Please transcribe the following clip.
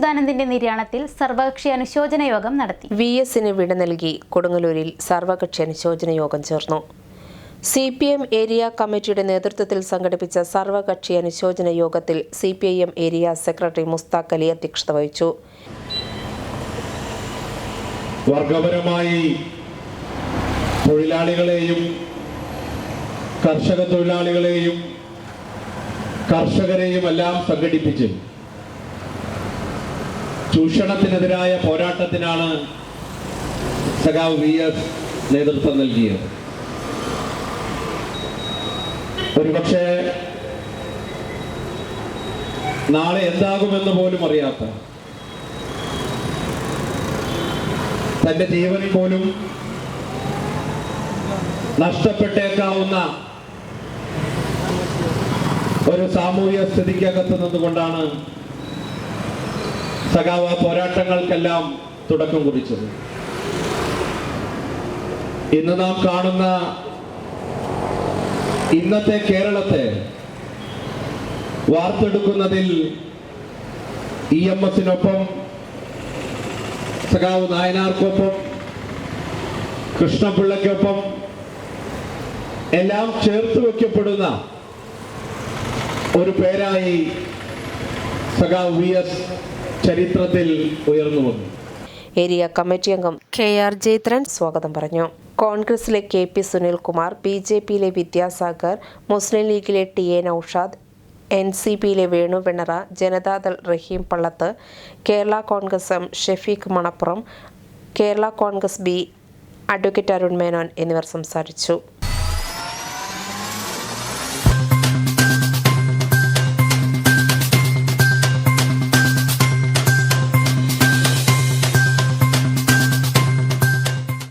അച്യുതാനന്ദന്റെ നിര്യാണത്തിൽ സർവകക്ഷി അനുശോചന യോഗം നടത്തി. വി എസിന് വിട നൽകി കൊടുങ്ങല്ലൂരിൽ സർവകക്ഷി അനുശോചന യോഗം ചേർന്നു. സി പി എം ഏരിയ കമ്മിറ്റിയുടെ നേതൃത്വത്തിൽ സംഘടിപ്പിച്ച സർവകക്ഷി അനുശോചന യോഗത്തിൽ C P I M area secretary Mustaq Ali അധ്യക്ഷത വഹിച്ചു. വർഗപരമായി തൊഴിലാളികളെയും കർഷക തൊഴിലാളികളെയും കർഷകരെയും എല്ലാം സംഘടിപ്പിച്ച് ചൂഷണത്തിനെതിരായ പോരാട്ടത്തിനാണ് സഖാവ് വി എസ് നേതൃത്വം നൽകിയത്. ഒരുപക്ഷെ നാളെ എന്താകുമെന്ന് പോലും അറിയാത്ത തന്റെ ജീവനിൽ പോലും നഷ്ടപ്പെട്ടേക്കാവുന്ന ഒരു സാമൂഹ്യ സ്ഥിതിക്കകത്ത് നിന്നുകൊണ്ടാണ് സഖാവ പോരാട്ടങ്ങൾക്കെല്ലാം തുടക്കം കുറിച്ചത്. ഇന്ന് നാം കാണുന്ന ഇന്നത്തെ കേരളത്തെ വാർത്തെടുക്കുന്നതിൽ ഇ എം എസിനൊപ്പം സഖാവ് നായനാർക്കൊപ്പം കൃഷ്ണപിള്ളയ്ക്കൊപ്പം എല്ലാം ചേർത്ത് വയ്ക്കപ്പെടുന്ന ഒരു പേരായി സഖാവ് വി എസ് ചരിത്രത്തിൽ ഉയർന്നു വന്നു. ഏരിയ കമ്മിറ്റി അംഗം കെ ആർ ജയത്രൻ സ്വാഗതം പറഞ്ഞു. കോൺഗ്രസിലെ K P Sunilkumar B J പിയിലെ വിദ്യാസാഗർ മുസ്ലിം ലീഗിലെ T A Noushad N C പിയിലെ Venu വെണറ Janata Dal Rahim Pallath Kerala Congress M Shafeeq Manappuram Kerala Congress B advocate Arun Menon എന്നിവർ സംസാരിച്ചു.